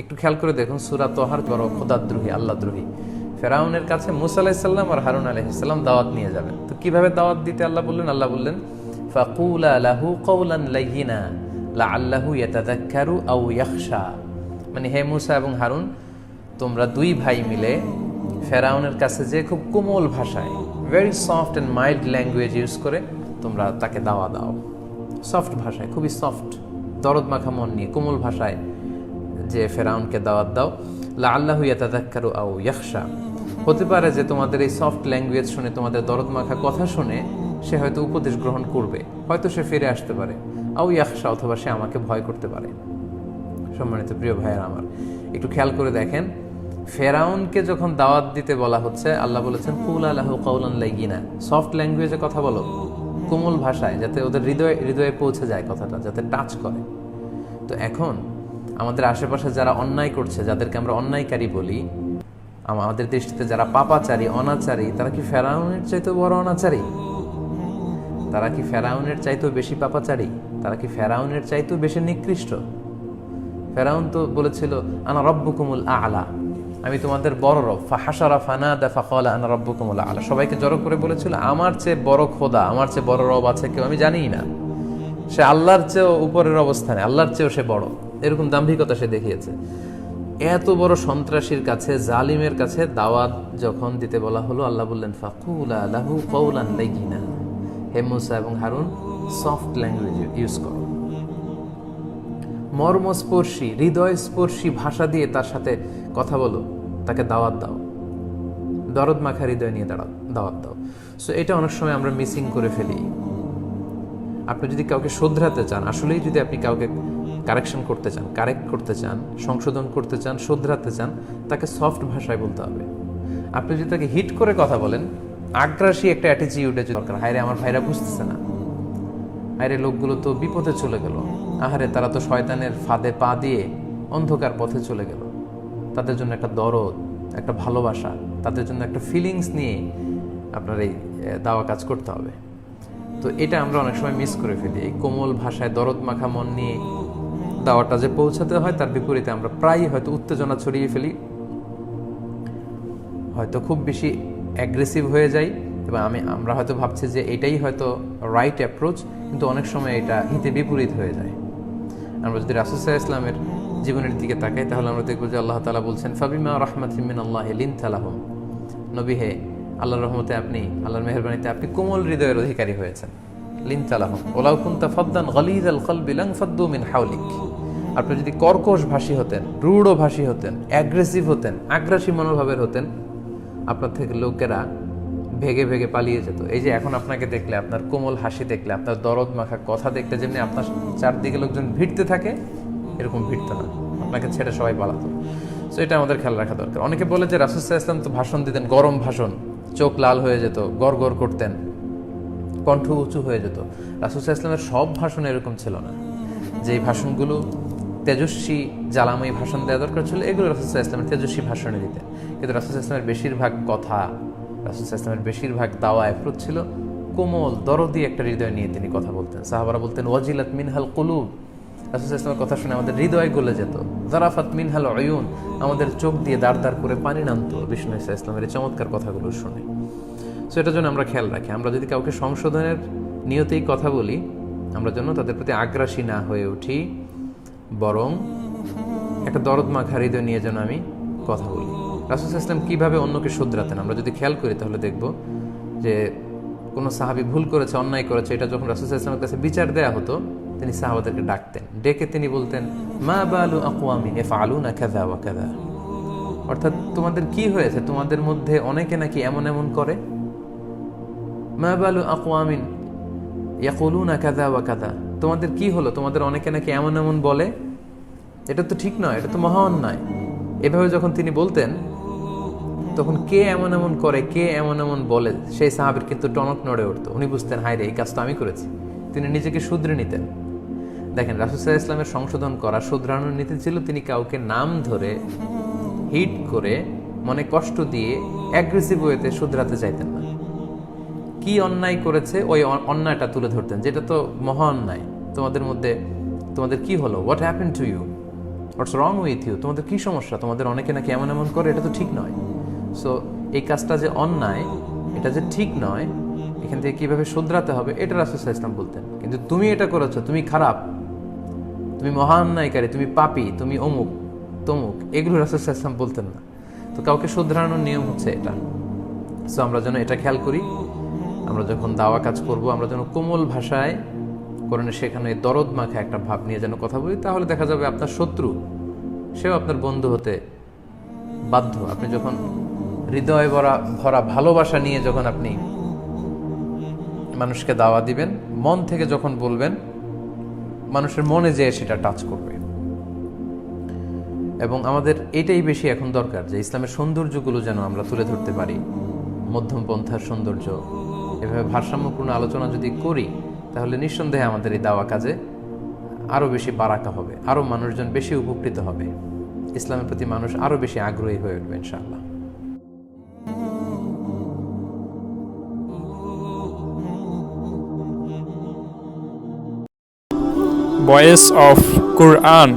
একটু খেয়াল করে দেখুন, সুরা তোহার বড় খোদাদ্রোহী, আল্লাহদ্রোহী। ফেরাউনের কাছে মুসা আলাহিসাল্লাম আর হারুন আলহিসাল্লাম দাওয়াত নিয়ে যাবেন। তো কীভাবে দাওয়াত দিতে আল্লাহ বললেন? আল্লাহ বললেন, ফাকুলা লাহু কৌলান লাইহিনা লা আল্লাহু ইয়াতাদাক্কারু আউ ইয়াখশা। মানে হে মুসা এবং হারুন, তোমরা দুই ভাই মিলে ফেরাউনের কাছে যে খুব কোমল ভাষায় very soft and mild language use করে তোমরা তাকে দাওয়া দাও। সফট ভাষায়, খুবই সফট দরদ মাখা মন নিয়ে, কোমল ভাষায় যে ফেরাউনকে দাওয়াত দাও লা আল্লাহ ইয়াতাদাক্কারু আও ইয়াখশা। হতে পারে যে তোমাদের এই সফট ল্যাঙ্গুয়েজ শুনে তোমাদের দরদ মাখা কথা শুনে সে হয়তো উপদেশ গ্রহণ করবে, হয়তো সে ফিরে আসতে পারে, আও ইয়াখশা অথবা সে আমাকে ভয় করতে পারে। সম্মানিত প্রিয় ভাইয়ের আমার, একটু খেয়াল করে দেখেন, ফেরাউনকে যখন দাওয়াত দিতে বলা হচ্ছে, আল্লাহ বলেছেন, কুল আল্লাহ কৌলান লাইগিনা সফট ল্যাঙ্গুয়েজে কথা বলো, কোমল ভাষায়, যাতে ওদের হৃদয়ে হৃদয়ে পৌঁছে যায় কথাটা, যাতে টাচ করে। তো এখন আমাদের আশেপাশে যারা অন্যায় করছে, যাদেরকে আমরা অন্যায়কারী বলি আমাদের দৃষ্টিতে যারা পাপাচারী, অনাচারী, তারা কি ফেরাউনের চাইতেও বড় অনাচারী? তারা কি ফেরাউনের চাইতেও বেশি পাপাচারী? তারা কি ফেরাউনের চাইতেও বেশি নিকৃষ্ট? ফেরাউন তো বলেছিল, আনা রব্বুকুমুল আলা। আমি তোমাদের বড় রব। ফাহাসারা ফানাদা ফাকালা আনা রব্বুকুমুল আলা। সবাইকে জড়ো করে বলেছিল, আমার চেয়ে বড় খোদা, আমার চেয়ে বড় রব আছে কেউ? আমি জানিই না। সে আল্লাহর চেয়েও উপরের অবস্থানে, আল্লাহর চেয়েও সে বড়। এরকম দাম্ভিকতা সে দেখিয়েছে। এত বড় সন্ত্রাসীর কাছে, জালিমের কাছে দাওয়াত যখন দিতে বলা হলো, আল্লাহ বললেন, ফাকুলা লাহু কৌলান লাইগিনা। হে মুসা এবং হারুন, সফট ল্যাঙ্গুয়েজ ইউজ করো। মর্মস্পর্শী, হৃদয়স্পর্শী ভাষা দিয়ে তার সাথে কথা বলো, তাকে দাওয়াত দাও। দরদ মাখা হৃদয় নিয়ে দাঁড়াও, দাওয়াত দাও। সো এটা অনেক সময় আমরা মিসিং করে ফেলি। আপনি যদি কাউকে শোধরাতে চান, আসলেই যদি আপনি কাউকে কারেকশন করতে চান কারেক্ট করতে চান, সংশোধন করতে চান, শোধরাতে চান, তাকে সফট ভাষায় বলতে হবে। আপনি যদি তাকে হিট করে কথা বলেন, আগ্রাসী একটা অ্যাটিচিউডে দরকার, হায়রে আমার ভাইরা বুঝতেছে না। আরে লোকগুলো তো বিপদে চলে গেল। আহারে তারা তো শয়তানের ফাঁদে পা দিয়ে অন্ধকার পথে চলে গেল। তাদের জন্য একটা দরদ, একটা ভালোবাসা, তাদের জন্য একটা ফিলিংস নিয়ে আপনার এই দাওয়া কাজ করতে হবে। তো এটা আমরা অনেক সময় মিস করে ফেলি। এই কোমল ভাষায় দরদ মাখা মন নিয়ে দাওয়াটা যে পৌঁছাতে হয়, তার বিপরীতে আমরা প্রায়ই হয়তো উত্তেজনা ছড়িয়ে ফেলি। হয়তো খুব বেশি অ্যাগ্রেসিভ হয়ে যাই এবং আমি, আমরা হয়তো ভাবছি যে এটাই হয়তো রাইট অ্যাপ্রোচ কিন্তু অনেক সময় এটা হিতে বিপরীত হয়ে যায়। আমরা যদি রাসুসাহ ইসলামের জীবনের দিকে তাকাই, তাহলে আমরা দেখব যে আল্লাহ তালা বলছেন, ফাবিমা রহমাতিমিন আল্লাহ লিন তালাহম নবী হে, আল্লাহর রহমতে আপনি, আল্লাহর মেহরবানিতে আপনি কোমল হৃদয়ের অধিকারী হয়েছেন। লিন তালাহম ওলাউ কুন্তা ফদ্দান গলিদ আল কলবি লাং ফদ্দু মিন হাউলিক আপনি যদি কর্কশ ভাষী হতেন, রূঢ় ভাষী হতেন অ্যাগ্রেসিভ হতেন, আগ্রাসী মনোভাবের হতেন, আপনার থেকে লোকেরা ভেগে ভেগে পালিয়ে যেত। এই যে এখন আপনাকে দেখলে, আপনার কোমল হাসি দেখলে, আপনার দরদ মাখা কথা দেখলে, যেমনি আপনার চারদিকে লোকজন ভিড়তে থাকে, এরকম ভিড়তো না। আপনাকে ছেড়ে সবাই পালাতো। সো এটা আমাদের খেয়াল রাখা দরকার। অনেকে বলে যে রাসুসাহ ইসলাম তো ভাষণ দিতেন, গরম ভাষণ। চোখ লাল হয়ে যেত গড় করতেন। কণ্ঠ উঁচু হয়ে যেত। রাসুসাহ ইসলামের সব ভাষণ এরকম ছিল না। যেই ভাষণগুলো তেজস্বী, জ্বালাময়ী ভাষণ দেওয়া দরকার ছিল, এগুলো রাসুসাহ ইসলামের তেজস্বী ভাষণে দিতেন। কিন্তু রাসুসাহ ইসলামের বেশিরভাগ কথা রাসুসাহ ইসলামের বেশিরভাগ দাওয়া অ্যাপ্রোচ ছিল কোমল, দরদি একটা হৃদয় নিয়ে তিনি কথা বলতেন। সাহাবারা বলতেন, ওয়াজিলাত মিনহাল কুলুব। রাসুসাহ ইসলামের কথা শুনে আমাদের হৃদয় গলে যেত। জারাফাত মিনহাল অয়ুন আমাদের চোখ দিয়ে দাঁড় দাঁড় করে পানি নামতো বিষ্ণু ইসা ইসলামের এই চমৎকার কথাগুলো শুনে। সো এটার জন্য আমরা খেয়াল রাখি। আমরা যদি কাউকে সংশোধনের নিয়তেই কথা বলি, আমরা যেন তাদের প্রতি আগ্রাসী না হয়ে উঠি, বরং একটা দরদ মাখা হৃদয় নিয়ে যেন আমি কথা বলি। রাসুল ইসলাম কীভাবে অন্যকে শুধরাতেন? আমরা যদি খেয়াল করি, তাহলে দেখব যে কোনো সাহাবি ভুল করেছে, অন্যায় করেছে। এটা যখন রাসুল ইসলামের কাছে বিচার দেয়া হতো, তিনি সাহাবাদেরকে ডাকতেন। ডেকে তিনি বলতেন, মা বালু আকুয়ামিন এফ আলু না খেদা অর্থাৎ তোমাদের কি হয়েছে? তোমাদের মধ্যে অনেকে নাকি এমন এমন করে? মা বালু আকুয়ামিন? ইয়াকুলুনা কাদা ওয়া কাদা তোমাদের কি হলো? তোমাদের অনেকে নাকি এমন এমন বলে। এটা তো ঠিক নয়, এটা তো মহা অন্যায় এভাবে যখন তিনি বলতেন, তখন কে এমন এমন করে, কে এমন এমন বলে, সেই সাহাবের কিন্তু টনক নড়ে উঠতো। উনি বুঝতেন হায় রে এই কাজটা আমি করেছি। তিনি নিজেকে শুধরে নিতেন। দেখেন রাসুসাহ ইসলামের সংশোধন করা, শুধরানোর নীতি ছিল তিনি কাউকে নাম ধরে, হিট করে, মনে কষ্ট দিয়ে অ্যাগ্রেসিভ ওয়েতে শুধরাতে চাইতেন না। কি অন্যায় করেছে ওই অন্যায়টা তুলে ধরতেন, যেটা তো মহা অন্যায় তোমাদের মধ্যে, তোমাদের কি হলো? What happen to you what's wrong with you তোমাদের কী সমস্যা? তোমাদের অনেকে নাকি এমন এমন করে, এটা তো ঠিক নয়। সো এই কাজটা যে অন্যায়, এটা যে ঠিক নয়, এখান থেকে কীভাবে শুধরাতে হবে, এটা রাসুসাহ ইসলাম বলতেন। কিন্তু তুমি এটা করেছ, তুমি খারাপ, তুমি মহান নায়িকারী তুমি পাপি, তুমি অমুক, তমুক, এগুলো রাসুসাহ ইসলাম বলতেন না। তো কাউকে শুধরানোর নিয়ম হচ্ছে এটা। সো আমরা যেন এটা খেয়াল করি। আমরা যখন দাওয়া কাজ করব, আমরা যেন কোমল ভাষায় কোরআনে সেখানে দরদ মাখা একটা ভাব নিয়ে যেন কথা বলি, তাহলে দেখা যাবে আপনার শত্রু, সেও আপনার বন্ধু হতে বাধ্য। আপনি যখন হৃদয় ভরা ভরা ভালোবাসা নিয়ে যখন আপনি মানুষকে দাওয়া দিবেন, মন থেকে যখন বলবেন, মানুষের মনে যেয়ে সেটা টাচ করবে। এবং আমাদের এটাই বেশি এখন দরকার যে ইসলামের সৌন্দর্যগুলো যেন আমরা তুলে ধরতে পারি। মধ্যম পন্থার সৌন্দর্য এভাবে ভারসাম্যপূর্ণ আলোচনা যদি করি, তাহলে নিঃসন্দেহে আমাদের এই দাওয়া কাজে আরও বেশি বারাকা হবে আরও মানুষজন বেশি উপকৃত হবে। ইসলামের প্রতি মানুষ আরও বেশি আগ্রহী হয়ে উঠবে, ইনশাআল্লাহ। Voice of Quran